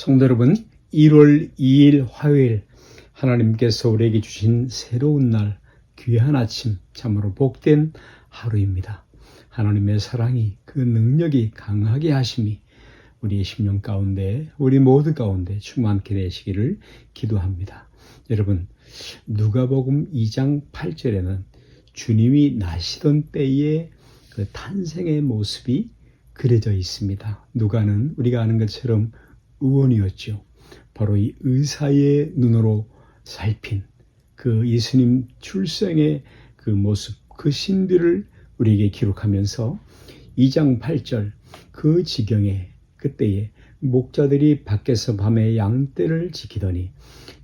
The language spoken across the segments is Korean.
성도 여러분, 1월 2일 화요일 하나님께서 우리에게 주신 새로운 날, 귀한 아침, 참으로 복된 하루입니다. 하나님의 사랑이 그 능력이 강하게 하심이 우리의 심령 가운데, 우리 모두 가운데 충만케 되시기를 기도합니다. 여러분, 누가복음 2장 8절에는 주님이 나시던 때의 그 탄생의 모습이 그려져 있습니다. 누가는 우리가 아는 것처럼 의원이었죠. 바로 이 의사의 눈으로 살핀 그 예수님 출생의 그 모습, 그 신비를 우리에게 기록하면서 2장 8절 그 지경에 그때에 목자들이 밖에서 밤에 양떼를 지키더니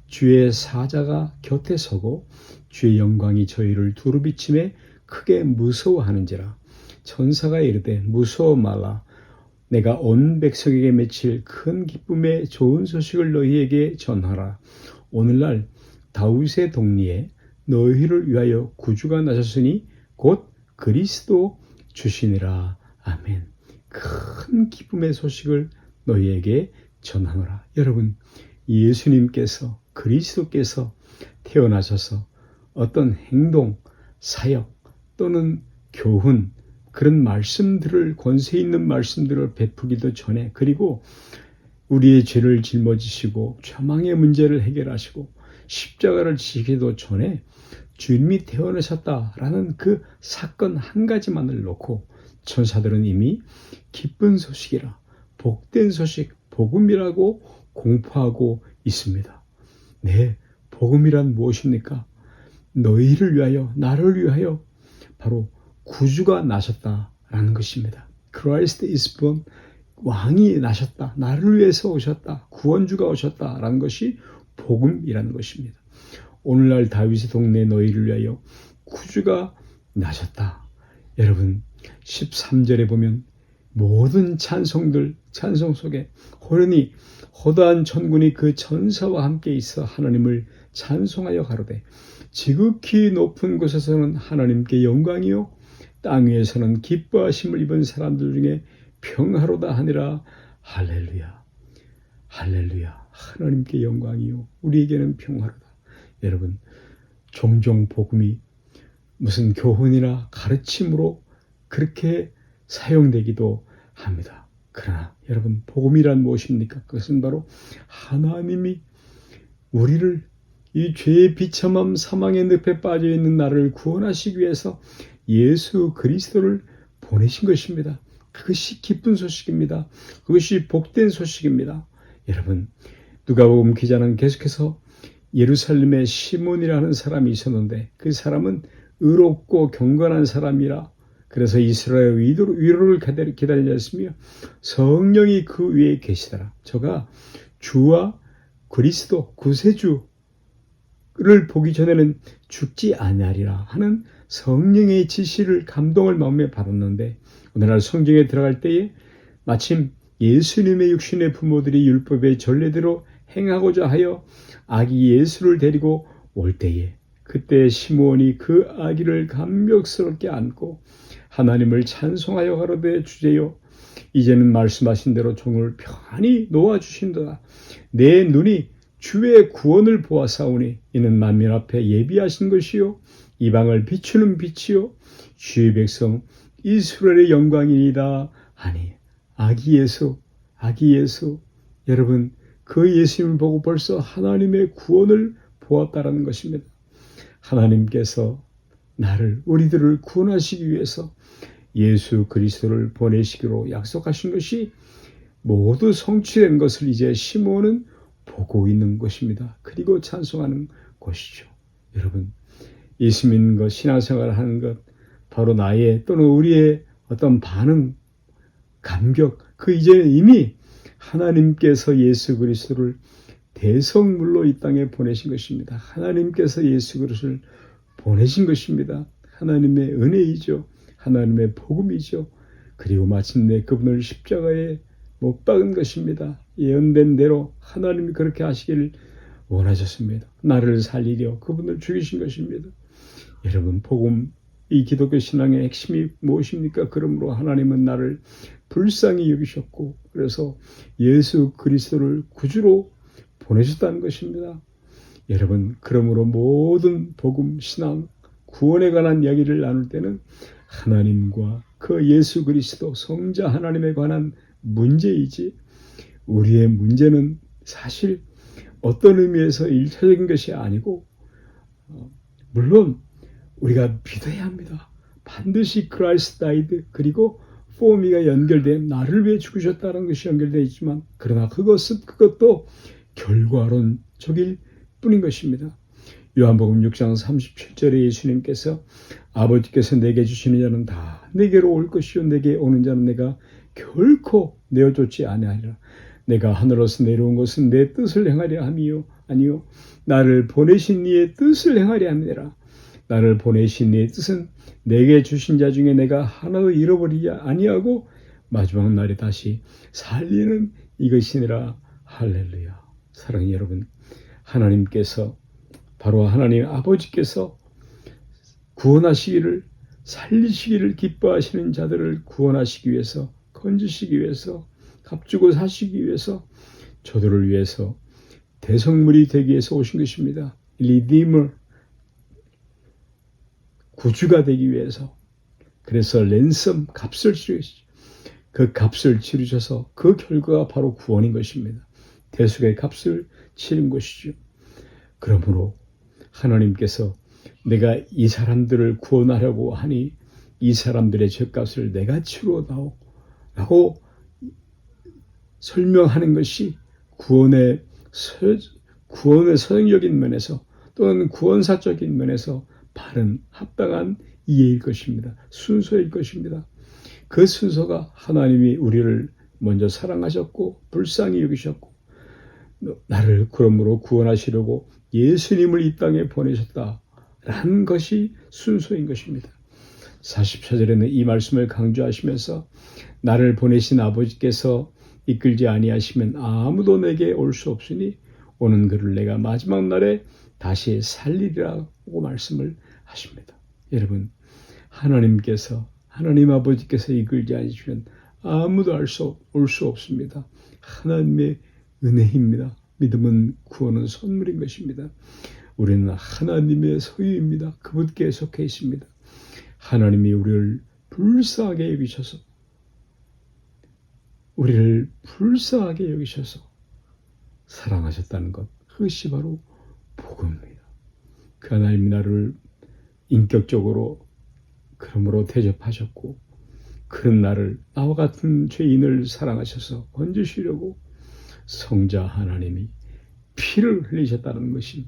주의 사자가 곁에 서고 주의 영광이 저희를 두루 비침에 크게 무서워하는지라 천사가 이르되 무서워 말라 내가 온 백성에게 맺힐 큰 기쁨의 좋은 소식을 너희에게 전하라. 오늘날 다윗의 동리에 너희를 위하여 구주가 나셨으니 곧 그리스도 주시니라. 아멘. 큰 기쁨의 소식을 너희에게 전하노라. 여러분 예수님께서 그리스도께서 태어나셔서 어떤 행동, 사역 또는 교훈 그런 말씀들을 권세 있는 말씀들을 베푸기도 전에 그리고 우리의 죄를 짊어지시고 좌망의 문제를 해결하시고 십자가를 지기도 전에 주님이 태어나셨다라는 그 사건 한 가지만을 놓고 천사들은 이미 기쁜 소식이라 복된 소식 복음이라고 공포하고 있습니다. 네, 복음이란 무엇입니까? 너희를 위하여, 나를 위하여 바로 구주가 나셨다라는 것입니다. Christ is born. 왕이 나셨다. 나를 위해서 오셨다. 구원주가 오셨다라는 것이 복음이라는 것입니다. 오늘날 다윗의 동네 너희를 위하여 구주가 나셨다. 여러분, 13절에 보면 모든 찬송들, 찬송 속에 호련히 호다한 천군이 그 천사와 함께 있어 하나님을 찬송하여 가로되 지극히 높은 곳에서는 하나님께 영광이요 땅 위에서는 기뻐하심을 입은 사람들 중에 평화로다 하니라. 할렐루야. 할렐루야. 하나님께 영광이요. 우리에게는 평화로다. 여러분 종종 복음이 무슨 교훈이나 가르침으로 그렇게 사용되기도 합니다. 그러나 여러분 복음이란 무엇입니까? 그것은 바로 하나님이 우리를 이 죄의 비참함 사망의 늪에 빠져 있는 나를 구원하시기 위해서 예수 그리스도를 보내신 것입니다. 그것이 기쁜 소식입니다. 그것이 복된 소식입니다. 여러분 누가복음 기자는 계속해서 예루살렘에 시몬이라는 사람이 있었는데 그 사람은 의롭고 경건한 사람이라 그래서 이스라엘 위로를 기다리셨으며 성령이 그 위에 계시더라. 저가 주와 그리스도 구세주 를 보기 전에는 죽지 아니하리라 하는 성령의 지시를 감동을 마음에 받았는데 오늘날 성경에 들어갈 때에 마침 예수님의 육신의 부모들이 율법의 전례대로 행하고자 하여 아기 예수를 데리고 올 때에 그때 시므온이 그 아기를 감격스럽게 안고 하나님을 찬송하여 가로되 주제요 이제는 말씀하신 대로 종을 편히 놓아 주신도다. 내 눈이 주의 구원을 보아사오니 이는 만민 앞에 예비하신 것이요 이방을 비추는 빛이요 주의 백성 이스라엘의 영광이니다 하니 아기 예수 아기 예수 여러분 그 예수님을 보고 벌써 하나님의 구원을 보았다라는 것입니다. 하나님께서 나를 우리들을 구원하시기 위해서 예수 그리스도를 보내시기로 약속하신 것이 모두 성취된 것을 이제 시몬은 보고 있는 것입니다. 그리고 찬송하는 것이죠. 여러분, 예수 믿는 것, 신앙생활 하는 것, 바로 나의 또는 우리의 어떤 반응, 감격, 그 이제는 이미 하나님께서 예수 그리스도를 대성물로 이 땅에 보내신 것입니다. 하나님께서 예수 그리스도를 보내신 것입니다. 하나님의 은혜이죠. 하나님의 복음이죠. 그리고 마침내 그분을 십자가에 못 박은 것입니다. 예언된 대로 하나님이 그렇게 하시기를 원하셨습니다. 나를 살리려 그분을 죽이신 것입니다. 여러분 복음 이 기독교 신앙의 핵심이 무엇입니까? 그러므로 하나님은 나를 불쌍히 여기셨고 그래서 예수 그리스도를 구주로 보내셨다는 것입니다. 여러분 그러므로 모든 복음 신앙 구원에 관한 이야기를 나눌 때는 하나님과 그 예수 그리스도 성자 하나님에 관한 문제이지 우리의 문제는 사실 어떤 의미에서 일차적인 것이 아니고 어, 물론 우리가 믿어야 합니다. 반드시 크라이스트 다이드 그리고 포미가 연결된 나를 위해 죽으셨다는 것이 연결되어 있지만 그러나 그것은 그것도 결과론적일 뿐인 것입니다. 요한복음 6장 37절에 예수님께서 아버지께서 내게 주시는 자는 다 내게로 올 것이요 내게 오는 자는 내가 결코 내어쫓지 아니하리라. 내가 하늘에서 내려온 것은 내 뜻을 행하려 함이요 아니요 나를 보내신 이의 뜻을 행하려 함이라. 나를 보내신 이의 뜻은 내게 주신 자 중에 내가 하나도 잃어버리지 아니하고 마지막 날에 다시 살리는 이것이니라 할렐루야. 사랑하는 여러분, 하나님께서 바로 하나님 아버지께서 구원하시기를 살리시기를 기뻐하시는 자들을 구원하시기 위해서 건지시기 위해서 값주고 사시기 위해서 저들을 위해서 대성물이 되기 위해서 오신 것입니다. 리디머 구주가 되기 위해서 그래서 랜섬 값을 치르시죠. 그 값을 치르셔서 그 결과가 바로 구원인 것입니다. 대속의 값을 치른 것이죠. 그러므로 하나님께서 내가 이 사람들을 구원하려고 하니 이 사람들의 죄값을 내가 치루어다오 라고 설명하는 것이 구원의 서, 구원의 서정적인 면에서 또는 구원사적인 면에서 바른 합당한 이해일 것입니다. 순서일 것입니다. 그 순서가 하나님이 우리를 먼저 사랑하셨고 불쌍히 여기셨고 나를 그러므로 구원하시려고 예수님을 이 땅에 보내셨다라는 것이 순서인 것입니다. 44절에는 이 말씀을 강조하시면서 나를 보내신 아버지께서 이끌지 아니하시면 아무도 내게 올 수 없으니 오는 그를 내가 마지막 날에 다시 살리리라고 말씀을 하십니다. 여러분 하나님께서 하나님 아버지께서 이끌지 않으시면 아무도 알 수 올 수 없습니다. 하나님의 은혜입니다. 믿음은 구원은 선물인 것입니다. 우리는 하나님의 소유입니다. 그분께 속해 있습니다. 하나님이 우리를 불쌍하게 여기셔서 우리를 불쌍하게 여기셔서 사랑하셨다는 것 그것이 바로 복음입니다. 그 하나님이 나를 인격적으로 그러므로 대접하셨고 그런 나를 나와 같은 죄인을 사랑하셔서 건지시려고 성자 하나님이 피를 흘리셨다는 것이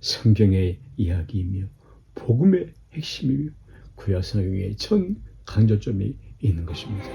성경의 이야기이며 복음의 핵심이며 구약 성경의 전 강조점이 있는 것입니다.